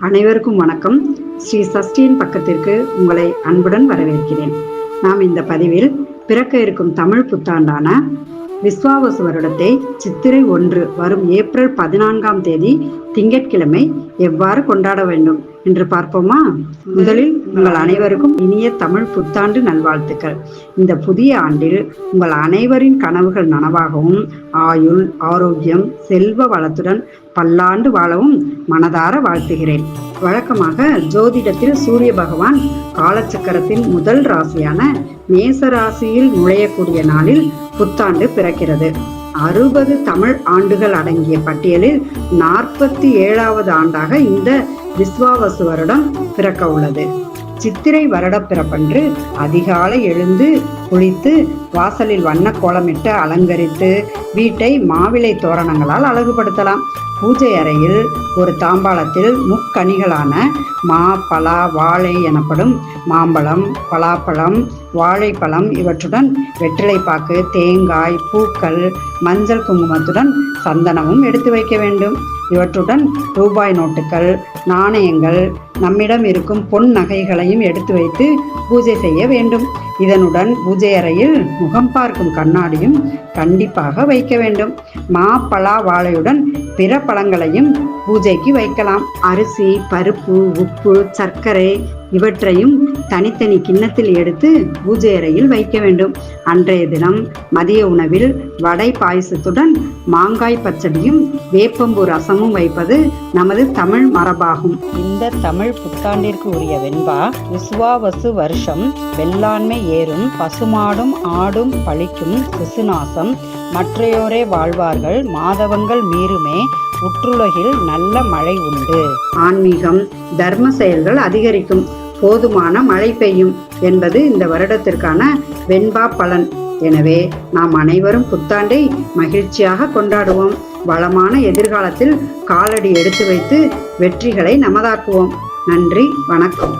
அனைவருக்கும் வணக்கம். ஸ்ரீ சஷ்டியின் பக்கத்திற்கு உங்களை அன்புடன் வரவேற்கிறேன். நாம் இந்த பதிவில் பிறக்க இருக்கும் தமிழ் புத்தாண்டான விஸ்வாவசு வருடத்தை சித்திரை ஒன்று வரும் ஏப்ரல் பதினான்காம் தேதி திங்கட்கிழமை எவ்வாறு கொண்டாட வேண்டும் என்று பார்ப்போமா? முதலில் உங்கள் அனைவருக்கும் இனிய தமிழ் புத்தாண்டு நல்வாழ்த்துக்கள். இந்த புதிய ஆண்டில் உங்கள் அனைவரின் கனவுகள் நனவாகவும் ஆயுள் ஆரோக்கியம் செல்வ வளத்துடன் பல்லாண்டு வாழவும் மனதார வாழ்த்துகிறேன். வழக்கமாக ஜோதிடத்தில் சூரிய பகவான் காலச்சக்கரத்தின் முதல் ராசியான மேச ராசியில் நுழையக்கூடிய நாளில் புத்தாண்டு பிறக்கிறது. அறுபது தமிழ் ஆண்டுகள் அடங்கிய பட்டியலில் நாற்பத்தி ஏழாவது ஆண்டாக இந்த விஸ்வாவசு வருடம் பிறக்க உள்ளது. சித்திரை வருடப்பிறப்பன்று அதிகாலை எழுந்து குளித்து வாசலில் வண்ண கோலமிட்டு அலங்கரித்து வீட்டை மாவிளை தோரணங்களால் அழகுபடுத்தலாம். பூஜை அறையில் ஒரு தாம்பாளத்தில் முக்கனிகளான மா பலா வாழை எனப்படும் மாம்பழம் பலாப்பழம் வாழைப்பழம் இவற்றுடன் வெற்றிலைப்பாக்கு தேங்காய் பூக்கள் மஞ்சள் குங்குமத்துடன் சந்தனமும் எடுத்து வைக்க வேண்டும். இவற்றுடன் ரூபாய் நோட்டுகள் நாணயங்கள் நம்மிடம் இருக்கும் பொன் நகைகளையும் எடுத்து வைத்து பூஜை செய்ய வேண்டும். இதனுடன் பூஜை அறையில் முகம் பார்க்கும் கண்ணாடியும் கண்டிப்பாக வைக்க வேண்டும். மா பலா வாழையுடன் பிற பழங்களையும் பூஜைக்கு வைக்கலாம். அரிசி பருப்பு உப்பு சர்க்கரை இவற்றையும் தனித்தனி கிண்ணத்தில் எடுத்து பூஜை அறையில் வைக்க வேண்டும். அன்றைய தினம் மதிய உணவில் வடை பாயசத்துடன் மாங்காய் பச்சடியும் வேப்பம்பு ரசமும் வைப்பது நமது தமிழ் மரபாகும். இந்த தமிழ் புத்தாண்டிற்கு உரிய வெண்பா விசுவாவசு வருஷம் வெள்ளாண்மை ஏறும் பசுமாடும் ஆடும் பழிக்கும் சிசுநாசம் மற்றையோரே வாழ்வார்கள் மாதவங்கள் மீறுமே உற்றுலகில் நல்ல மழை உண்டு. ஆன்மீகம் தர்ம செயல்கள் அதிகரிக்கும். போதுமான மழை பெய்யும் என்பது இந்த வருடத்திற்கான வெண்பா பலன். எனவே நாம் அனைவரும் புத்தாண்டை மகிழ்ச்சியாக கொண்டாடுவோம். வளமான எதிர்காலத்தில் காலடி எடுத்து வைத்து வெற்றிகளை நமதாக்குவோம். நன்றி வணக்கம்.